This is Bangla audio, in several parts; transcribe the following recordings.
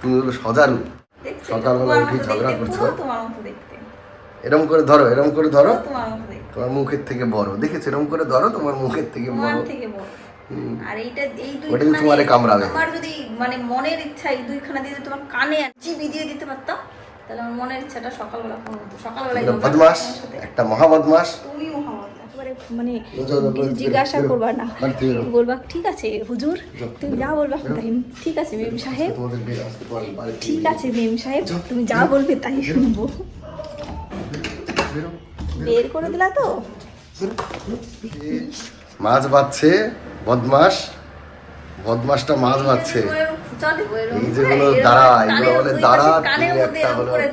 তুমি হলো সজারু? সকালবেলা উঠে ঝগড়া করছ? এরম করে ধরো এরম করে ধরো। তোমার মুখের থেকে বড়। দেখেছ? এরম করে ধরো তোমার মুখের থেকে বড়। থেকে আর এইটা এই তোমারে কামড়াবে। আমার যদি মানে মনের ইচ্ছা এই দুইখানা দিয়ে তোমার কানে দিয়ে দিতে পারতাম তাহলে আমার মনের ইচ্ছাটা সকালবেলা পূর্ণ হতো। সকালবেলা একটা বদমাস একটা মহাবদমাস তুমি একেবারে মানে জিজ্ঞাসা করবা না। বলবা ঠিক আছে হুজুর তুমি যা বলবা তাই ঠিক আছে মেম সাহেব। ঠিক আছে মেম সাহেব তুমি যা বলবে তাই শুনব। বের করে দিলা তো? মাছ বাচ্ছে বদমাস বদমাসটা মাছ বাচ্ছে এই যে হলো দাঁড়া এগুলো বলে দাঁড়া তুমি একটা হলো করে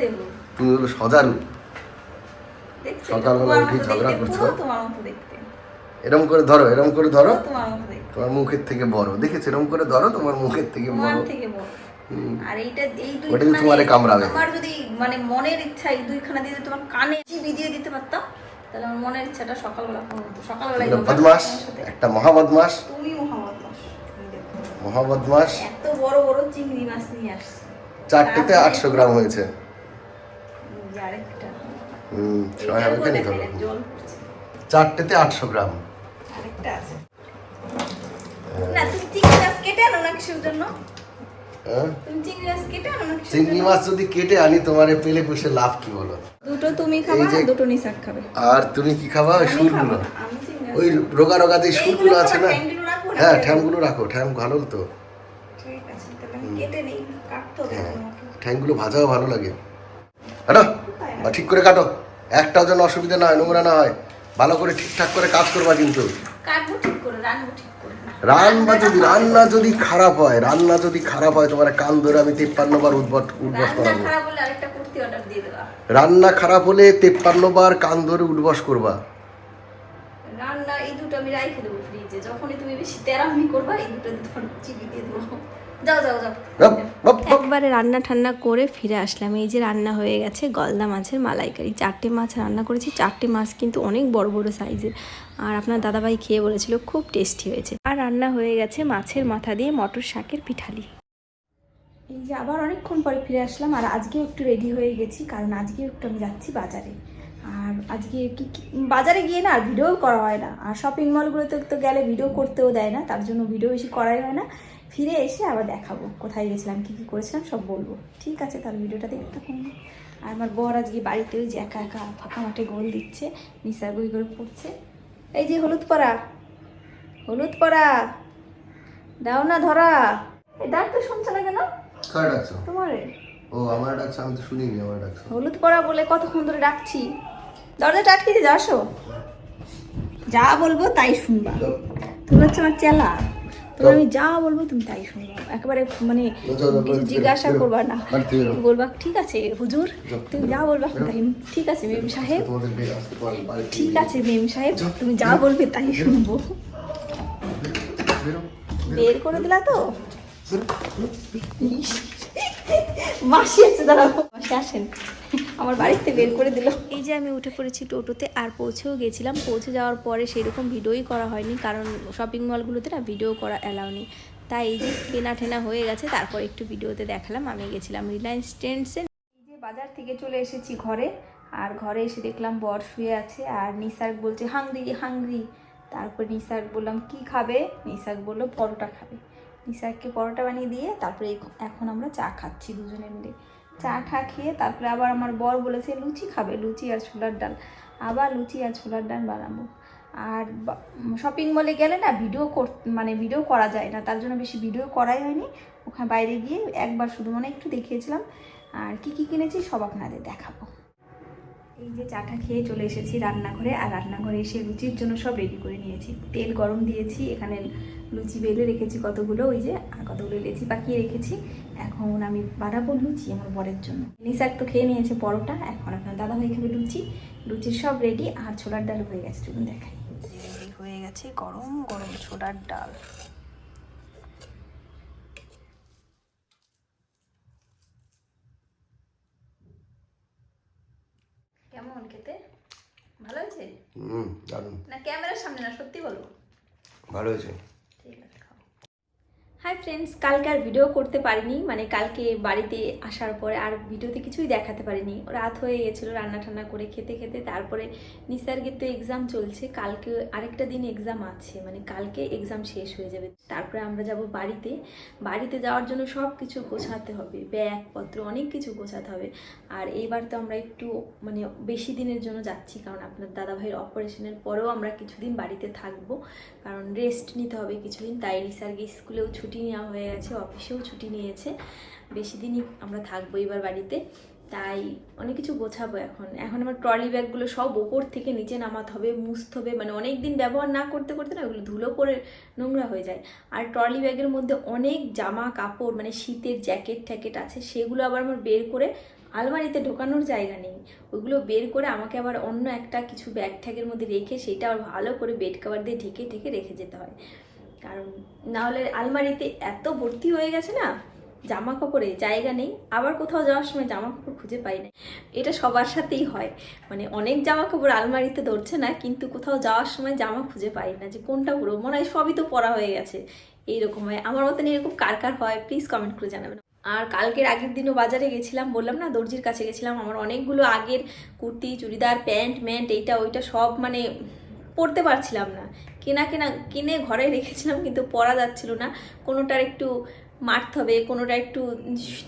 তুমি হলো সজারু? সকালবেলা উঠে ঝগড়া করছ? এরম করে ধরো এরম করে ধরো। তোমার মুখের থেকে বড়। দেখেছ? এরম করে ধরো তোমার মুখের থেকে বড়। থেকে আর এইটা এই ওটা তোমারে কামড়াবে। আমার যদি মানে মনের ইচ্ছা এই দুইখানা দিয়ে তোমার কানে চিবি দিয়ে দিতে পারতাম তাহলে আমার মনের ইচ্ছাটা সকালবেলা পূর্ণ হতো। সকালবেলা একটা বদমাস একটা মহাবদমাস তুমি এত বড় বড় চিংড়ি মাছ নিয়ে আসছে। চারটেতে আটশো গ্রাম হয়েছে। হুম ছয় হবে চারটেতে আটশো গ্রাম। আরেকটা আছে। না তুমি চিংড়ি মাছ কেটে আনো না কিসের জন্য? হ্যাঁ? চিংড়ি মাছ যদি কেটে আনি তোমার পেলে পুষে লাভ কি বলো? দুটো তুমি খাবা আর দুটো নিসাক খাবে। আর তুমি কি খাবা? ওই সুরগুলো। ওই রোগা রোগা যে সুরগুলো আছে না? হ্যাঁ কেটে ঠ্যাংগুলো রাখো ঠ্যাং ভালো তো। হ্যাঁ ঠ্যাংগুলো ভাজাও ভালো লাগে। কাটো ঠিক করে কাটো। একটাও যেন অসুবিধা না হয় নোংরা না হয় ভালো করে ঠিকঠাক করে কাজ করবা কিন্তু। রান্না যদি রান্না যদি খারাপ হয় রান্না যদি খারাপ হয় তোমার কান ধরে আমি তেপ্পান্ন বার উদ্ভট উদ্বাস রান্না করাবো। রান্না খারাপ হলে তেপ্পান্ন বার কান ধরে উদ্বাস করবা। রান্না এই দুটো আমি রাইখে দেবো ফ্রিজে যখনই তুমি বেশি তেরামি করবা এই দুটো চিবি দিয়ে দেবো। যাও যাও যাও। একবারে রান্না ঠান্না করে ফিরে আসলাম। এই যে রান্না হয়ে গেছে গলদা মাছের মালাইকারি। চারটে মাছ রান্না করেছি। চারটে মাছ কিন্তু অনেক বড় বড় সাইজের। আর আপনার দাদাভাই খেয়ে বলেছিল খুব টেস্টি হয়েছে। আর রান্না হয়ে গেছে মাছের মাথা দিয়ে মটর শাকের পিঠালি। এই যে আবার অনেকক্ষণ পরে ফিরে আসলাম আর আজকে একটু রেডি হয়ে গেছি কারণ আজকে একটু আমি যাচ্ছি বাজারে। আর আজকে কি কি- বাজারে গিয়ে না আর ভিডিও করা হয় না। আর শপিং মলগুলোতে তো গেলে ভিডিও করতেও দেয় না তার জন্য ভিডিও বেশি করাই হয় না। ফিরে এসে আবার দেখাবো কোথায় গেছিলাম কী কী করেছিলাম সব বলব। ঠিক আছে তাহলে ভিডিওটা দেখতে থাকুন। আর আমার বর আজকে বাড়িতে ওই যে একা একা ফাঁকা মাঠে গোল দিচ্ছে নিশা বই করে পড়ছে। এই যে হলুদ পরা হলুদ পরা দাও না ধরা। এই ডাক তো শুনছে না কেন? কার ডাকছো? তোমারে। ও আমার ডাকছো আমি তো শুনিনি আমার ডাকছো। হলুদ পরা বলে কতক্ষণ ধরে ডাকছি? দরজাটা আটকে দিয়ে আসো। যা বলব তাই শুনবা। তুমি হচ্ছে আমার চেলা। তুমি আমি যা বলব তুমি তাই শুনব। একেবারে মানে কিছু জিজ্ঞাসা করবা না। বলবা ঠিক আছে হুজুর তুমি যা বলবা তাই ঠিক আছে মেম সাহেব। ঠিক আছে মেম সাহেব তুমি যা বলবে তাই শুনব। বের করে দিলা তো? মাসি আছে দাঁড়াও। মাসি আসেন। আমার বাড়িতে বের করে দিল। এই যে আমি উঠে পড়েছি টোটোতে আর পৌঁছেও গেছিলাম। পৌঁছে যাওয়ার পরে সেরকম ভিডিওই করা হয়নি, কারণ শপিং মলগুলোতে না ভিডিও করা অ্যালাউ নেই। তাই এই যে কেনা ঠেনা হয়ে গেছে, তারপর একটু ভিডিওতে দেখালাম। আমি গেছিলাম রিলায়েন্স ট্রেন্ডসে এই যে বাজার থেকে চলে এসেছি ঘরে, আর ঘরে এসে দেখলাম বর শুয়ে আছে, আর নিসার্গ বলছে, হাংরি হাংরি। তারপর নিসার্গ বললাম, কি খাবে? নিসার্গ বলল, পরোটা খাবে। নিসার্গকে পরোটা বানিয়ে দিয়ে তারপরে এখন আমরা চা খাচ্ছি দুজনে মিলে। চা ঠা খেয়ে তারপরে আবার আমার বর বলেছে, লুচি খাবে, লুচি আর ছোলার ডাল। আবার লুচি আর ছোলার ডাল বানাবো। আর শপিং মলে গেলে না ভিডিও কর মানে ভিডিও করা যায় না, তার জন্য বেশি ভিডিও করাই হয়নি। ওখানে বাইরে গিয়ে একবার শুধু মানে একটু দেখিয়েছিলাম। আর কি কি কিনেছি সব আপনাদের দেখাবো। এই যে চাটা খেয়ে চলে এসেছি রান্নাঘরে, আর রান্নাঘরে এসে লুচির জন্য সব রেডি করে নিয়েছি। তেল গরম দিয়েছি, এখানে লুচি বেলে রেখেছি কতগুলো, ওই যে, আর কতগুলো লেচি পাকিয়ে রেখেছি। এখন আমি বানাবো লুচি আমার বরের জন্য। নিসাক তো খেয়ে নিয়েছে পরোটা, এখন আপনার দাদা ভাই খাবে লুচি। লুচির সব রেডি আর ছোলার ডাল হয়ে গেছে, চলুন দেখাই। হয়ে গেছে গরম গরম ছোলার ডাল কেমন খেতে? ভালো হয়েছে? হুম দারুণ। না ক্যামেরার সামনে না সত্যি বলো। ভালো হয়েছে। ফ্রেন্ডস কালকে আর ভিডিও করতে পারিনি। মানে কালকে বাড়িতে আসার পরে আর ভিডিওতে কিছুই দেখাতে পারিনি। রাত হয়ে গেছিল রান্না টান্না করে খেতে খেতে। তারপরে নিসার্গের তো এক্সাম চলছে। কালকে আরেকটা দিন এক্সাম আছে। মানে কালকে এক্সাম শেষ হয়ে যাবে। তারপরে আমরা যাব বাড়িতে। বাড়িতে যাওয়ার জন্য সব কিছু গোছাতে হবে। ব্যাগপত্র অনেক কিছু গোছাতে হবে। আর এইবার তো আমরা একটু মানে বেশি দিনের জন্য যাচ্ছি। কারণ আপনার দাদাভাইয়ের অপারেশনের পরেও আমরা কিছুদিন বাড়িতে থাকব। কারণ রেস্ট নিতে হবে কিছুদিন। তাই নিসার্গে স্কুলেও ছুটি নেওয়া হয়ে গেছে, অফিসেও ছুটি নিয়েছে। বেশি দিনই আমরা থাকব এবার বাড়িতে। তাই অনেক কিছু গোছাবো এখন। এখন আমার ট্রলি ব্যাগগুলো সব ওপর থেকে নিচে নামাতে হবে, মুছতে হবে। মানে অনেক দিন ব্যবহার না করতে করতে না ওগুলো ধুলো পরে নোংরা হয়ে যায়। আর ট্রলি ব্যাগের মধ্যে অনেক জামা কাপড় মানে শীতের জ্যাকেট ট্যাকেট আছে, সেগুলো আবার আমার বের করে আলমারিতে ঢোকানোর জায়গা নেই। ওগুলো বের করে আমাকে আবার অন্য একটা কিছু ব্যাগ ট্যাগের মধ্যে রেখে সেটা আবার ভালো করে বেড কাভার দিয়ে ঢেকে ঢেকে রেখে যেতে হয়। কারণ না হলে আলমারিতে এত ভর্তি হয়ে গেছে না জামা কাপড়ে জায়গা নেই, আবার কোথাও যাওয়ার সময় জামা কাপড় খুঁজে পাই না। এটা সবার সাথেই হয়। মানে অনেক জামা কাপড় আলমারিতে ধরছে না, কিন্তু কোথাও যাওয়ার সময় জামা খুঁজে পাই না যে কোনটা পুরো মনে হয় সবই তো পরা হয়ে গেছে। এইরকম হয়। আমার মতন এরকম কার কার হয় প্লিজ কমেন্ট করে জানাবেন। আর কালকের আগের দিনও বাজারে গেছিলাম, বললাম না, দর্জির কাছে গেছিলাম। আমার অনেকগুলো আগের কুর্তি, চুড়িদার, প্যান্ট, ম্যান্ট, এইটা, ওইটা সব মানে পরতে পারছিলাম না। কেনা কেনা কিনে ঘরে রেখেছিলাম, কিন্তু পরা যাচ্ছিল না। কোনোটার একটু মারতে হবে, কোনোটা একটু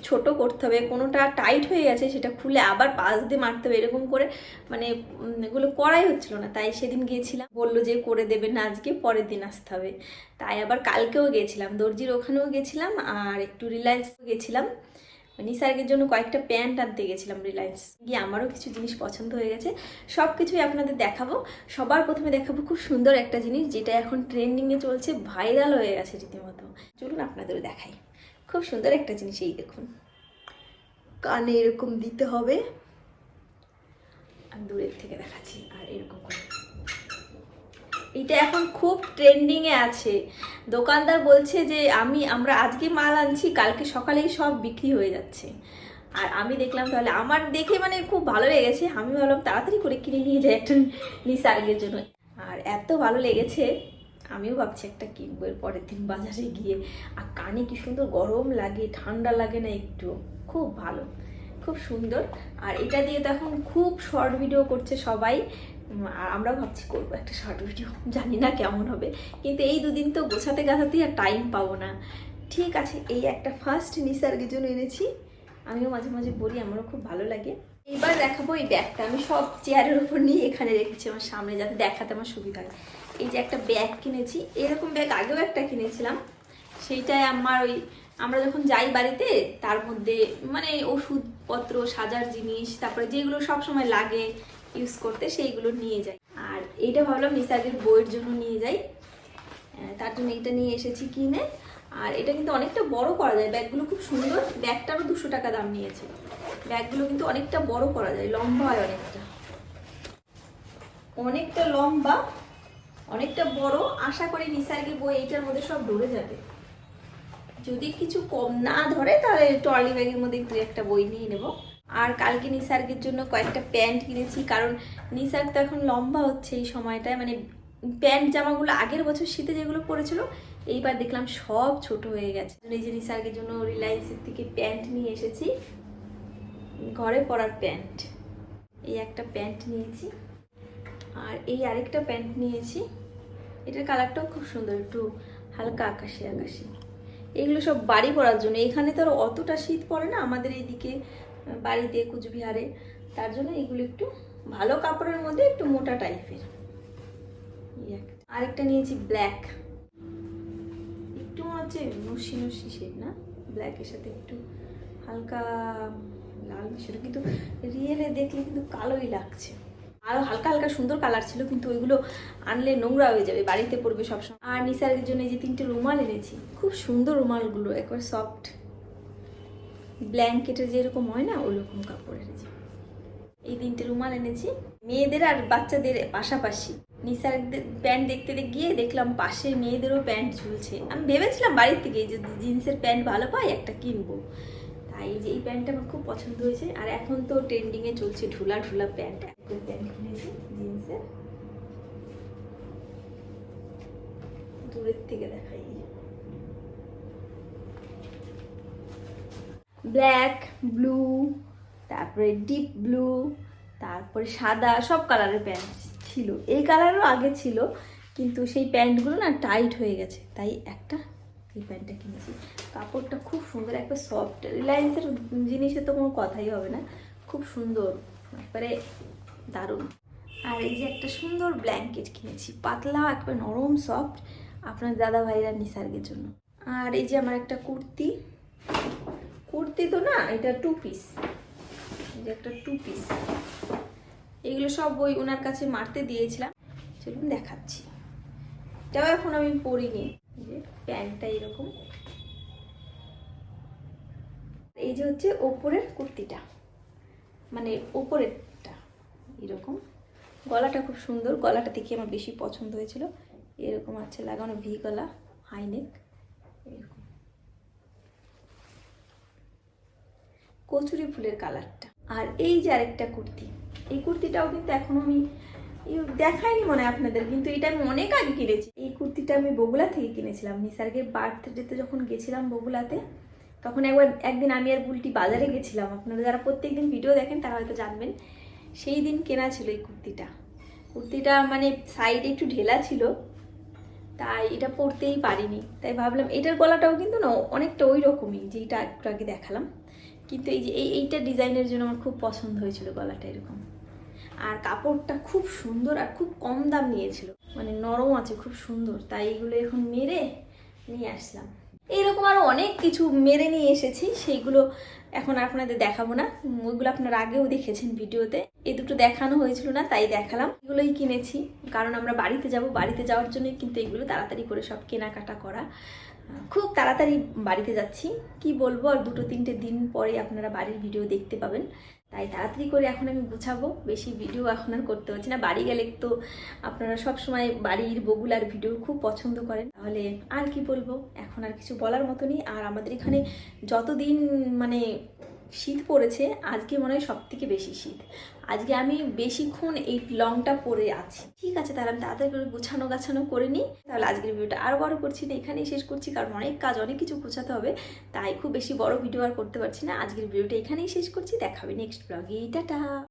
ছোট করতে হবে, কোনোটা টাইট হয়ে গেছে সেটা খুলে আবার পাশ দিয়ে মারতে হবে, এরকম করে মানে এগুলো করাই হচ্ছিল না। তাই সেদিন গিয়েছিলাম, বলল যে করে দেবে না, আজকে পরের দিন আসতে হবে। তাই আবার কালকেও গেছিলাম, দর্জির ওখানেও গেছিলাম আর একটু রিলায়েন্স গেছিলাম। নিসার্গের জন্য কয়েকটা প্যান্ট আনতে গেছিলাম রিলায়েন্স। গিয়ে আমারও কিছু জিনিস পছন্দ হয়ে গেছে। সব কিছুই আপনাদের দেখাবো। সবার প্রথমে দেখাবো খুব সুন্দর একটা জিনিস যেটা এখন ট্রেন্ডিংয়ে চলছে ভাইরাল হয়ে গেছে রীতিমতো। চলুন আপনাদেরও দেখাই। খুব সুন্দর একটা জিনিস এই দেখুন। কানে এরকম দিতে হবে। আমি দূরের থেকে দেখাচ্ছি আর এরকম করে। এটা এখন খুব ট্রেন্ডিংয়ে আছে। দোকানদার বলছে যে, আমি, আমরা আজকে মাল আনছি, কালকে সকালেই সব বিক্রি হয়ে যাচ্ছে। আর আমি দেখলাম তাহলে আমার দেখে মানে খুব ভালো লেগেছে। আমি ভাবলাম তাড়াতাড়ি করে কিনে নিয়ে যাই একটা নিসার্গের জন্য। আর এত ভালো লেগেছে, আমিও ভাবছি একটা কিনবো এর পরের দিন বাজারে গিয়ে। আর কানে কি সুন্দর গরম লাগে, ঠান্ডা লাগে না একটু। খুব ভালো, খুব সুন্দর। আর এটা দিয়ে তো এখন খুব শর্ট ভিডিও করছে সবাই। আর ভাবছি, করব একটা শর্ট ভিডিও জানি না কেমন হবে। কিন্তু এই দুদিন তো গোছাতে গাছাতেই আর টাইম পাবো না। ঠিক আছে, এই একটা ফার্স্ট নিসার্গের জন্য এনেছি। আমিও মাঝে মাঝে বলি, আমারও খুব ভালো লাগে। এবার দেখাবো এই ব্যাগটা। আমি সব চেয়ারের উপর নিয়ে এখানে রেখেছি আমার সামনে, যাতে দেখাতে আমার সুবিধা হয়। এই যে একটা ব্যাগ কিনেছি। এরকম ব্যাগ আগেও একটা কিনেছিলাম। সেইটাই আমার ওই, আমরা যখন যাই বাড়িতে, তার মধ্যে মানে ওষুধপত্র, সাজার জিনিস, তারপরে যেগুলো সব সময় লাগে ইউজ করতে সেইগুলো নিয়ে যাই। আর এইটা ভাবলাম নিসার্গের বইয়ের জন্য নিয়ে যাই। তার জন্য এটা নিয়ে এসেছি কিনে। আর এটা কিন্তু অনেকটা বড় করা যায়। ব্যাগগুলো খুব সুন্দর। ব্যাগটারও দুশো টাকা দাম নিয়েছে। ব্যাগগুলো কিন্তু অনেকটা বড় করা যায়। লম্বা হয় অনেকটা। অনেকটা লম্বা, অনেকটা বড়। আশা করি নিসার্গের বই এইটার মধ্যে সব ধরে যাবে। যদি কিছু কম না ধরে, তাহলে ট্রলি ব্যাগের মধ্যে দু একটা বই নিয়ে নেব। আর কালকে নিসার্গের জন্য কয়েকটা প্যান্ট কিনেছি, কারণ নিসার্গ তো এখন লম্বা হচ্ছে এই সময়টায়। মানে প্যান্ট জামাগুলো আগের বছর শীতে যেগুলো পরেছিল, এইবার দেখলাম সব ছোট হয়ে গেছে। এই যে নিসার্গের জন্য রিলায়েন্সের থেকে প্যান্ট নিয়ে এসেছি। ঘরে পরার প্যান্ট। এই একটা প্যান্ট নিয়েছি। আর এই আরেকটা প্যান্ট নিয়েছি। এটার কালারটাও খুব সুন্দর, একটু হালকা আকাশি আকাশি। এগুলো সব বাড়ি পরার জন্য। এখানে তো আর অতটা শীত পড়ে না, আমাদের এইদিকে বাড়িতে কুচবিহারে। তার জন্য এগুলো একটু ভালো কাপড়ের মধ্যে একটু মোটা টাইপের। আরেকটা নিয়েছি ব্ল্যাক একটু হচ্ছে নসি নসি শেড না? ব্ল্যাকের সাথে একটু হালকা লাল মিশানো কিন্তু রিয়েলে দেখলে কিন্তু কালোই লাগছে। আরও হালকা হালকা সুন্দর কালার ছিল, কিন্তু ওইগুলো আনলে নোংরা হয়ে যাবে, বাড়িতে পড়বে সবসময়। আর নিসারের জন্য এই যে তিনটে রুমাল এনেছি, খুব সুন্দর রুমালগুলো, একবার সফট ব্ল্যাঙ্কেটের যেরকম হয় না ওই রকম কাপড় এনেছি এই তিনটে রুমাল এনেছি। মেয়েদের আর বাচ্চাদের পাশাপাশি। নিসার প্যান্ট দেখতে গিয়ে দেখলাম পাশে মেয়েদেরও প্যান্ট ঝুলছে। আমি ভেবেছিলাম বাড়ির থেকে যদি জিন্সের প্যান্ট ভালো পাই, একটা কিনবো। তাই যে এই প্যান্টটা আমার খুব পছন্দ হয়েছে। আর এখন তো ট্রেন্ডিংয়ে চলছে ঢুলা ঢুলা প্যান্ট। প্যান্ট কিনেছি, জিন্সের। দূরের থেকে দেখাই। ব্ল্যাক, ব্লু, তারপরে ডিপ ব্লু, তারপরে সাদা, সব কালারের প্যান্ট ছিল। এই কালারও আগে ছিল, কিন্তু সেই প্যান্টগুলো না টাইট হয়ে গেছে। তাই একটা এই প্যান্টটা কিনেছি। কাপড়টা খুব সুন্দর, একটা সফট। রিলায়েন্সের জিনিসের তো কোনো কথাই হবে না। খুব সুন্দর, একবারে দারুণ। আর এই যে একটা সুন্দর ব্ল্যাঙ্কেট কিনেছি পাতলা একবার নরম, সফট আপনার দাদা ভাইরা নিসার্গের জন্য। আর এই যে আমার একটা কুর্তি কুর্তি তো না, এটা টু পিস একটা টু পিস এগুলো সব বই ওনার কাছে মারতে দিয়েছিলাম। চলুন দেখাচ্ছি। এটাও এখন আমি পরিনি যে প্যান্টটা এরকম। এই যে হচ্ছে ওপরের কুর্তিটা। মানে ওপরেরটা এরকম। গলাটা খুব সুন্দর। গলাটা দেখে আমার বেশি পছন্দ হয়েছিল। এরকম আছে, লাগানো ভি গলা হাই নেক এরকম। কচুরি ফুলের কালারটা। আর এই যে আরেকটা কুর্তি, এই কুর্তিটাও কিন্তু এখনও আমি দেখাইনি মনে হয় আপনাদের, কিন্তু এটা আমি অনেক আগে কিনেছি। এই কুর্তিটা আমি বগুলা থেকে কিনেছিলাম, নিসার্গের বার্থডেতে যখন গেছিলাম বগুলাতে তখন একবার, একদিন আমি আর বুলটি বাজারে গেছিলাম। আপনারা যারা প্রত্যেকদিন ভিডিও দেখেন, তারা হয়তো জানবেন, সেই দিন কেনা ছিল এই কুর্তিটা। কুর্তিটা মানে সাইডে একটু ঢেলা ছিল, তাই এটা পরতেই পারিনি। তাই ভাবলাম, এটার গলাটাও কিন্তু না, অনেকটা ওই রকমই যেটা একটু আগে দেখালাম। কিন্তু এই যে এই, এইটা ডিজাইনের জন্য আমার খুব পছন্দ হয়েছিল গলাটা এরকম। আর কাপড়টা খুব সুন্দর আর খুব কম দাম নিয়েছিল। মানে নরম আছে, খুব সুন্দর। তাই এগুলো এখন মেরে নিয়ে আসলাম। এইরকম আরও অনেক কিছু মেরে নিয়ে এসেছি। সেইগুলো এখন আপনাদের দেখাবো না। ওইগুলো আপনারা আগেও দেখেছেন ভিডিওতে। এই দুটো দেখানো হয়েছিল না, তাই দেখালাম। এগুলোই কিনেছি। কারণ আমরা বাড়িতে যাব। বাড়িতে যাওয়ার জন্যই কিন্তু এগুলো তাড়াতাড়ি করে সব কেনাকাটা করা। খুব তাড়াতাড়ি বাড়িতে যাচ্ছি। কি বলব, আর দুটো তিনটে দিন পরে আপনারা বাড়ির ভিডিও দেখতে পাবেন। তাই তাড়াতাড়ি করে এখন আমি গুছাবো। বেশি ভিডিও এখন আর করতে পারছি না। বাড়ি গেলে তো আপনারা সব সময় বাড়ির বগুলার ভিডিও খুব পছন্দ করেন। তাহলে আর কি বলব? এখন আর কিছু বলার মতো নেই। আর আমাদের এখানে যতদিন মানে শীত পড়েছে, আজকে মনে হয় সব থেকে বেশি শীত। আজকে আমি বেশিক্ষণ এই লংটা পরে আছি। ঠিক আছে, তাহলে আমি তাড়াতাড়ি করে গুছানো গাছানো করে নিই। তাহলে আজকের ভিডিওটা আরও বড় করছি, না এখানেই শেষ করছি, কারণ অনেক কাজ, অনেক কিছু গোছাতে হবে। তাই খুব বেশি বড় ভিডিও আর করতে পারছি না। আজকের ভিডিওটা এখানেই শেষ করছি। দেখাবে নেক্সট ব্লগে টাটা!